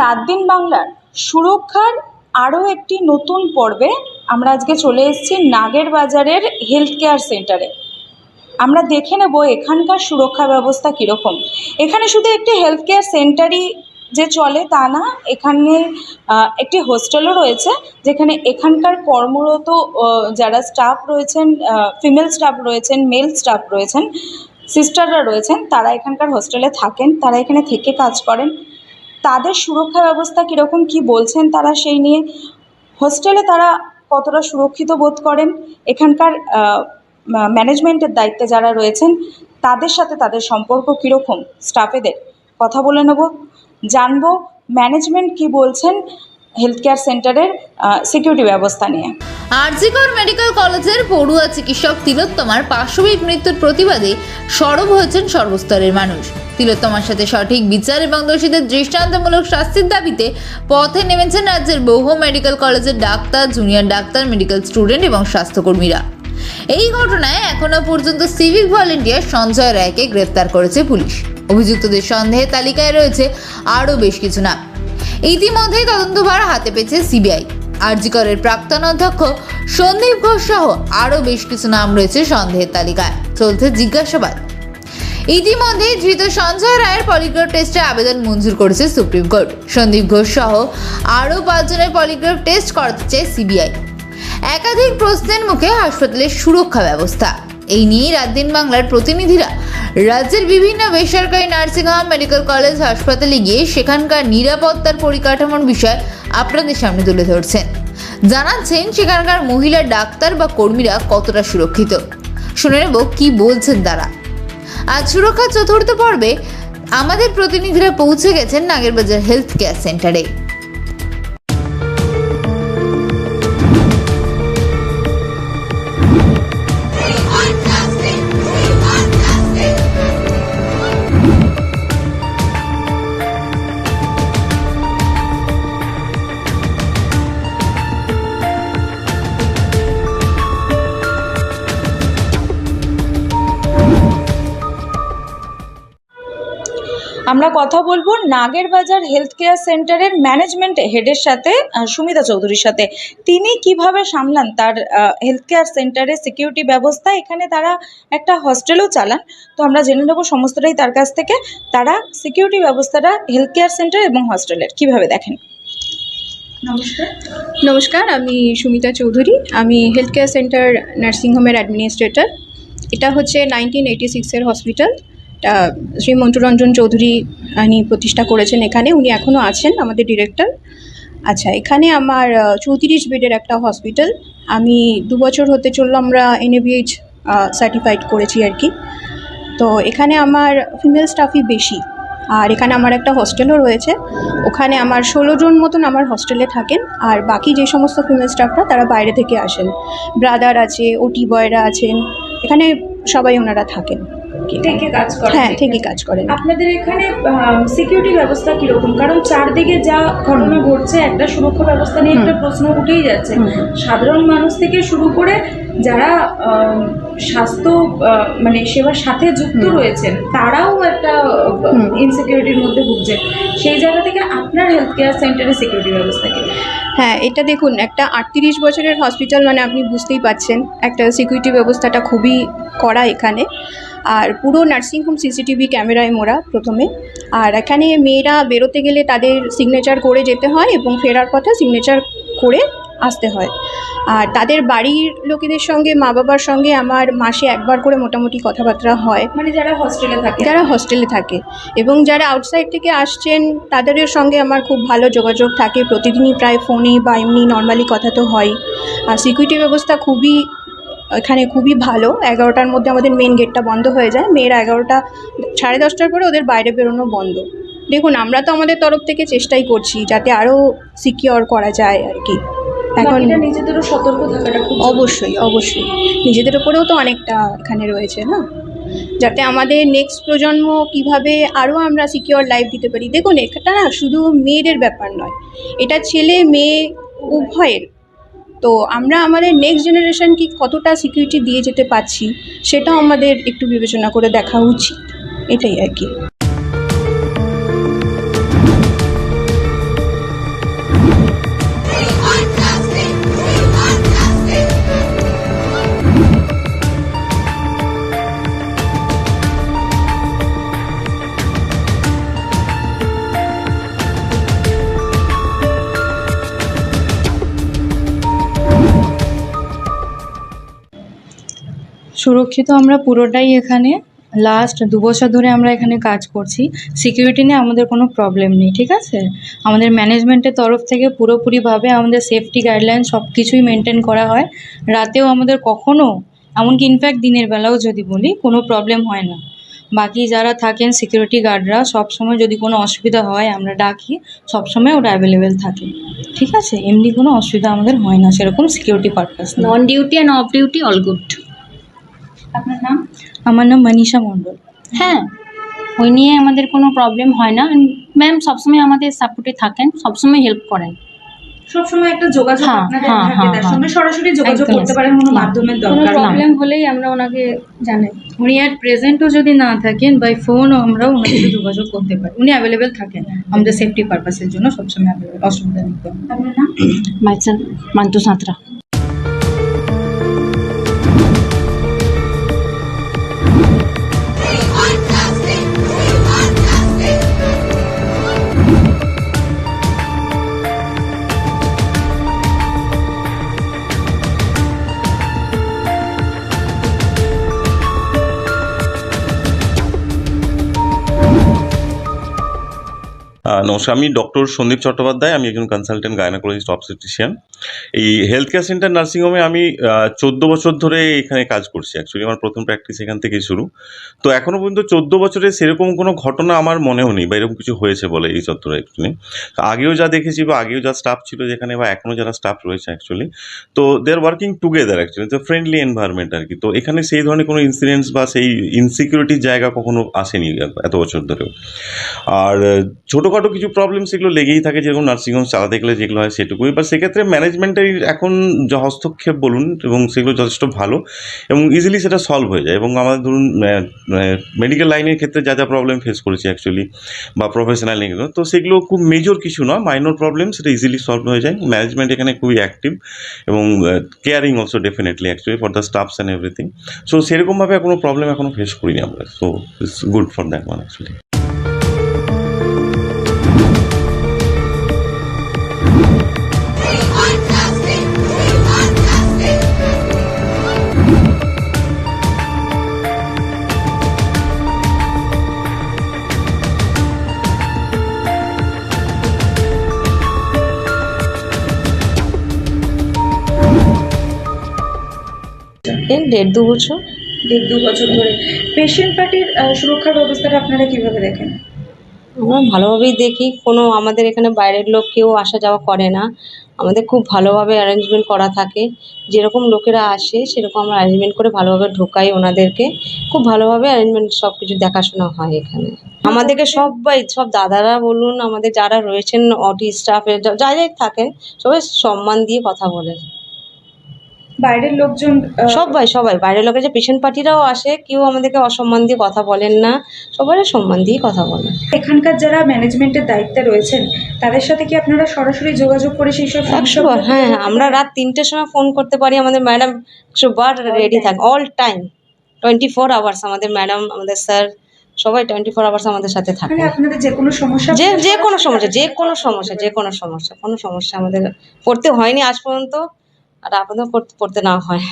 রাত দিন বাংলার সুরক্ষার আরও একটি নতুন পর্বে আমরা আজকে চলে এসেছি নাগের বাজারের হেলথ কেয়ার সেন্টারে আমরা দেখে নেব এখানকার সুরক্ষা ব্যবস্থা কীরকম। এখানে শুধু একটি হেলথ কেয়ার সেন্টারই যে চলে তা না, এখানে একটি হোস্টেলও রয়েছে, যেখানে এখানকার কর্মরত যারা স্টাফ রয়েছেন ফিমেল স্টাফ রয়েছেন মেল স্টাফ রয়েছেন সিস্টাররা রয়েছেন, তারা এখানকার হোস্টেলে থাকেন, তারা এখানে থেকে কাজ করেন। তাদের সুরক্ষা ব্যবস্থা কীরকম, কি বলছেন তারা সেই নিয়ে? হোস্টেলে তারা কতটা সুরক্ষিত বোধ করেন? এখানকার ম্যানেজমেন্টের দায়িত্বে যারা রয়েছেন, তাদের সাথে তাদের সম্পর্ক কীরকম? স্টাফেদের কথা বলে নেব। জানব ম্যানেজমেন্ট কি বলছেন? হেলথ কেয়ার সেন্টারের সিকিউরিটি ব্যবস্থা নিয়ে। আরজিকর মেডিকেল কলেজের পড়ুয়া চিকিৎসক তিলোত্তমার পাশবিক মৃত্যুর প্রতিবাদে সরব হয়েছেন সর্বস্তরের মানুষ। তিলোত্তমার সাথে সঠিক বিচার এবং দোষীদের দৃষ্টান্তমূলক শাস্তির দাবিতে পথে নেমেছেন রাজ্যের বহু মেডিকেল কলেজের doctor junior doctor medical student এবং স্বাস্থ্যকর্মীরা। এই ঘটনায় এখনও পর্যন্ত সিভিক ভলেন্টিয়ার সঞ্জয় রায়কে গ্রেফতার করেছে পুলিশ। অভিযুক্তদের সন্দেহে তালিকায় রয়েছে আরও বেশ কিছু নাম। ইতিমধ্যেই তদন্তভার হাতে পেয়েছে সিবিআই। আরজিকরের প্রাক্তন অধ্যক্ষ সন্দীপ ঘোষ সহ আরও বেশ কিছু নাম রয়েছে সন্দেহের তালিকায়। চলছে জিজ্ঞাসাবাদ। ইতিমধ্যে ধৃত সঞ্জয় রায়ের পলিগ্রাফ টেস্টের আবেদন মঞ্জুর করেছে সুপ্রিম কোর্ট। সন্দীপ ঘোষ সহ আরও পাঁচজনের পলিগ্রাফ টেস্ট করাতে চায় সিবিআই। একাধিক প্রশ্নের মুখে হাসপাতালের সুরক্ষা ব্যবস্থা। এই নিয়েই রাত দিন বাংলার প্রতিনিধিরা রাজ্যের বিভিন্ন বেসরকারি নার্সিংহোম মেডিকেল কলেজ, হাসপাতালে গিয়ে সেখানকার নিরাপত্তার পরিকাঠামোর বিষয় আপনাদের সামনে তুলে ধরছেন। জানাচ্ছেন সেখানকার মহিলা ডাক্তার বা কর্মীরা কতটা সুরক্ষিত। শুনে নেব কি বলছেন তারা। আজ সুরক্ষার চতুর্থ পর্বে আমাদের প্রতিনিধিরা পৌঁছে গেছেন নাগেরবাজার হেলথ কেয়ার সেন্টারে। আমরা কথা বলব নাগের বাজার হেলথ কেয়ার সেন্টারের ম্যানেজমেন্ট হেডের সাথে সুমিতা চৌধুরীর সাথে। তিনি কীভাবে সামলান তার হেলথ কেয়ার সেন্টারের সিকিউরিটি ব্যবস্থা? এখানে তারা একটা হস্টেলও চালান। তো আমরা জেনে নেব সমস্তটাই তার কাছ থেকে। তারা সিকিউরিটি ব্যবস্থাটা হেলথ কেয়ার সেন্টার এবং হস্টেলের কীভাবে দেখেন? নমস্কার। নমস্কার, আমি সুমিতা চৌধুরী। আমি হেলথ কেয়ার সেন্টার নার্সিংহোমের অ্যাডমিনিস্ট্রেটর এটা হচ্ছে নাইনটিন এইটি সিক্সের হসপিটাল শ্রী মন্টুরঞ্জন চৌধুরী উনি প্রতিষ্ঠা করেছেন এখানে। উনি এখনও আছেন আমাদের ডিরেক্টর। আচ্ছা এখানে আমার চৌত্রিশ বেডের একটা হসপিটাল। আমি দু বছর হতে চলল আমরা এনএবিএইচ সার্টিফাইড করেছি আর কি। তো এখানে আমার ফিমেল স্টাফই বেশি। আর এখানে আমার একটা হোস্টেলও রয়েছে। ওখানে আমার ষোলো জন মতন আমার হোস্টেলে থাকেন। আর বাকি যে সমস্ত ফিমেল স্টাফরা তারা বাইরে থেকে আসেন। ব্রাদার আছে ওটি বয়রা আছেন। এখানে সবাই ওনারা থাকেন। থেকে কাজ করেন হ্যাঁ থেকে কাজ করেন। আপনাদের এখানে সিকিউরিটি ব্যবস্থা কীরকম? কারণ চারদিকে যা ঘটনা ঘটছে একটা সুরক্ষা ব্যবস্থা নিয়ে একটা প্রশ্ন উঠেই যাচ্ছে। সাধারণ মানুষ থেকে শুরু করে যারা স্বাস্থ্য মানে সেবার সাথে যুক্ত রয়েছেন তারাও একটা ইনসিকিউরিটির মধ্যে ভুগছে সেই জায়গা থেকে আপনার হেলথ কেয়ার সেন্টারের সিকিউরিটি ব্যবস্থা কি? হ্যাঁ এটা দেখুন একটা আটত্রিশ বছরের হসপিটাল মানে আপনি বুঝতেই পাচ্ছেন একটা সিকিউরিটি ব্যবস্থাটা খুবই কড়া এখানে। আর পুরো নার্সিংহোম সিসিটিভি ক্যামেরায় মোড়া প্রথমে। আর এখানে মেয়েরা বেরোতে গেলে তাদের সিগনেচার করে যেতে হয় এবং ফেরার পথে সিগনেচার করে আসতে হয়। আর তাদের বাড়ির লোকেদের সঙ্গে মা বাবার সঙ্গে আমার মাসে একবার করে মোটামুটি কথাবার্তা হয়। মানে যারা হস্টেলে থাকে। যারা হস্টেলে থাকে এবং যারা আউটসাইড থেকে আসছেন তাদের সঙ্গে আমার খুব ভালো যোগাযোগ থাকে। প্রতিদিনই প্রায় ফোনে বা এমনি নর্মালি কথা তো হয়। আর সিকিউরিটি ব্যবস্থা খুবই এখানে খুবই ভালো। এগারোটার মধ্যে আমাদের মেন গেটটা বন্ধ হয়ে যায়। মেয়েরা এগারোটা সাড়ে দশটার পরে ওদের বাইরে বেরোনো বন্ধ। দেখুন আমরা তো আমাদের তরফ থেকে চেষ্টাই করছি যাতে আরও সিকিওর করা যায় আর কি। এখন নিজেদেরও সতর্ক থাকাটা অবশ্যই অবশ্যই। নিজেদের ওপরেও তো অনেকটা এখানে রয়েছে না? যাতে আমাদের নেক্সট প্রজন্ম কীভাবে আরও আমরা সিকিওর লাইফ দিতে পারি। দেখুন এটা না শুধু মেয়েদের ব্যাপার নয় এটা ছেলে মেয়ে উভয়ের। তো আমরা আমাদের নেক্সট জেনারেশনকে কতটা সিকিউরিটি দিয়ে যেতে পারছি সেটাও আমাদের একটু বিবেচনা করে দেখা উচিত। এটাই আর কি। সুরক্ষিত আমরা পুরোটাই এখানে লাস্ট দু বছর ধরে আমরা এখানে কাজ করছি। সিকিউরিটি নিয়ে আমাদের কোনো প্রবলেম নেই, ঠিক আছে? আমাদের ম্যানেজমেন্টের তরফ থেকে পুরোপুরিভাবে আমাদের সেফটি গাইডলাইন সব কিছুই মেনটেন করা হয়। রাতেও আমাদের কখনো, এমনকি ইনফ্যাক্ট দিনের বেলাও যদি বলি, কোনো প্রবলেম হয় না। বাকি যারা থাকেন সিকিউরিটি গার্ডরা সবসময় যদি কোনো অসুবিধা হয়, আমরা ডাকি, সবসময় ওরা অ্যাভেলেবেল থাকে। ঠিক আছে? এমনি কোনো অসুবিধা আমাদের হয় না, সেরকম security purpose non duty and off duty all good আপনার নাম? আমার নাম মনীষা মণ্ডল। হ্যাঁ ওই নিয়ে আমাদের কোনো প্রবলেম হয় না। ম্যাম সবসময় আমাদের সাপোর্টে থাকেন সবসময় হেল্প করেন। সবসময় একটা যোগাযোগ হ্যাঁ, আপনাদের হ্যাঁ, থাকে হ্যাঁ, তার। সঙ্গে সরাসরি যোগাযোগ করতে পারেন কোনো মাধ্যমের দরকার প্রবলেম হলেই আমরা ওনাকে জানাই। উনি আর প্রেজেন্টও যদি না থাকেন বাই ফোনও আমরা ওনার সাথে যোগাযোগ করতে পারি। উনি অ্যাভেলেবেল থাকেন আমাদের সেফটি পারপাসের জন্য সবসময় অ্যাভেলেবেল অসুবিধা নেই। আপনার নাম? মাইসেল মান্টু সাঁতরা নমস্কার, আমি ডক্টর সন্দীপ চট্টোপাধ্যায়, আমি একজন কনসালটেন্ট গায়নাকোলজিস্ট অবস্টেট্রিশিয়ান এই হেলথ কেয়ার সেন্টার নার্সিংহোমে আমি চোদ্দ বছর ধরে এখানে কাজ করছি অ্যাকচুয়ালি আমার প্রথম প্র্যাকটিস এখান থেকেই শুরু। তো এখনও পর্যন্ত চোদ্দ বছরে সেরকম কোনো ঘটনা আমার মনেও নেই, বা এরকম কিছু হয়েছে বলে এই চত্বরে অ্যাকচুয়ালি আগেও যা দেখেছি বা আগেও যা স্টাফ ছিল যেখানে, বা এখনও যারা স্টাফ রয়েছে অ্যাকচুয়ালি তো they are working together actually তো ফ্রেন্ডলি এনভায়রনমেন্ট আর কি তো এখানে সেই ধরনের কোনো ইনসিডেন্টস বা সেই ইনসিকিউরিটির জায়গা কখনো আসেনি এত বছর ধরেও। আর ছোটোখাটো কিছু প্রবলেম সেগুলো লেগেই থাকে, যেরকম নার্সিংহোম চালাতে গেলে যেগুলো হয় সেটুকুই। বা সেক্ষেত্রে ম্যানেজমেন্টের এখন যা হস্তক্ষেপ বলুন, এবং সেগুলো যথেষ্ট ভালো, এবং ইজিলি সেটা সলভ হয়ে যায়। এবং আমাদের ধরুন মেডিকেল লাইনের ক্ষেত্রে যা যা প্রবলেম ফেস করেছি অ্যাকচুয়ালি বা প্রফেশনাল নিয়ে তো সেগুলো খুব মেজর কিছু নয় মাইনর প্রবলেম সেটা ইজিলি সলভ হয়ে যায়। ম্যানেজমেন্ট এখানে খুবই অ্যাক্টিভ এবং caring also definitely actually for the staffs and everything so সেরকমভাবে কোনো প্রবলেম এখনও ফেস করিনি আমরা। So it's good for that one actually এই দেড় দু বছর? দেড় দু বছর ধরে। পেশেন্ট পার্টির সুরক্ষার ব্যবস্থাটা আপনারা কীভাবে দেখেন? আমরা ভালোভাবেই দেখি। কোনো আমাদের এখানে বাইরের লোক কেউ আসা যাওয়া করে না। আমাদের খুব ভালোভাবে অ্যারেঞ্জমেন্ট করা থাকে। যেরকম লোকেরা আসে সেরকম আমরা অ্যারেঞ্জমেন্ট করে ভালোভাবে ঢোকাই ওনাদেরকে। খুব ভালোভাবে অ্যারেঞ্জমেন্ট সব কিছু দেখাশোনা হয় এখানে। আমাদেরকে সবাই সব দাদারা বলুন আমাদের যারা রয়েছেন অটি স্টাফের যা যাই থাকেন সবাই সম্মান দিয়ে কথা বলে। বাইরের লোকজন সবাই সবাই। বাইরের লোকের যে পেশেন্ট পার্টিরাও আসে কেউ আমাদেরকে অসম্মান দিয়ে কথা বলেন না। সবাই সম্মান দিয়ে কথা বলেন এখানকার যারা ম্যানেজমেন্টের দায়িত্বে রয়েছেন তাদের সাথে কি আপনারা সরাসরি যোগাযোগ করে সেই সব হ্যাঁ আমরা রাত তিনটের সময় ফোন করতে পারি আমাদের ম্যাডাম। একশো বার রেডি থাকে all time twenty four hours আমাদের ম্যাডাম আমাদের স্যার সবাই টোয়েন্টি ফোর আওয়ার্স আমাদের সাথে থাকে মানে আপনাদের যে কোনো সমস্যা যে যে কোনো সমস্যা যে কোনো সমস্যা যে কোনো সমস্যা কোনো সমস্যা আমাদের পড়তে হয়নি আজ পর্যন্ত। আর আবেদন করতে পড়তে না হয়।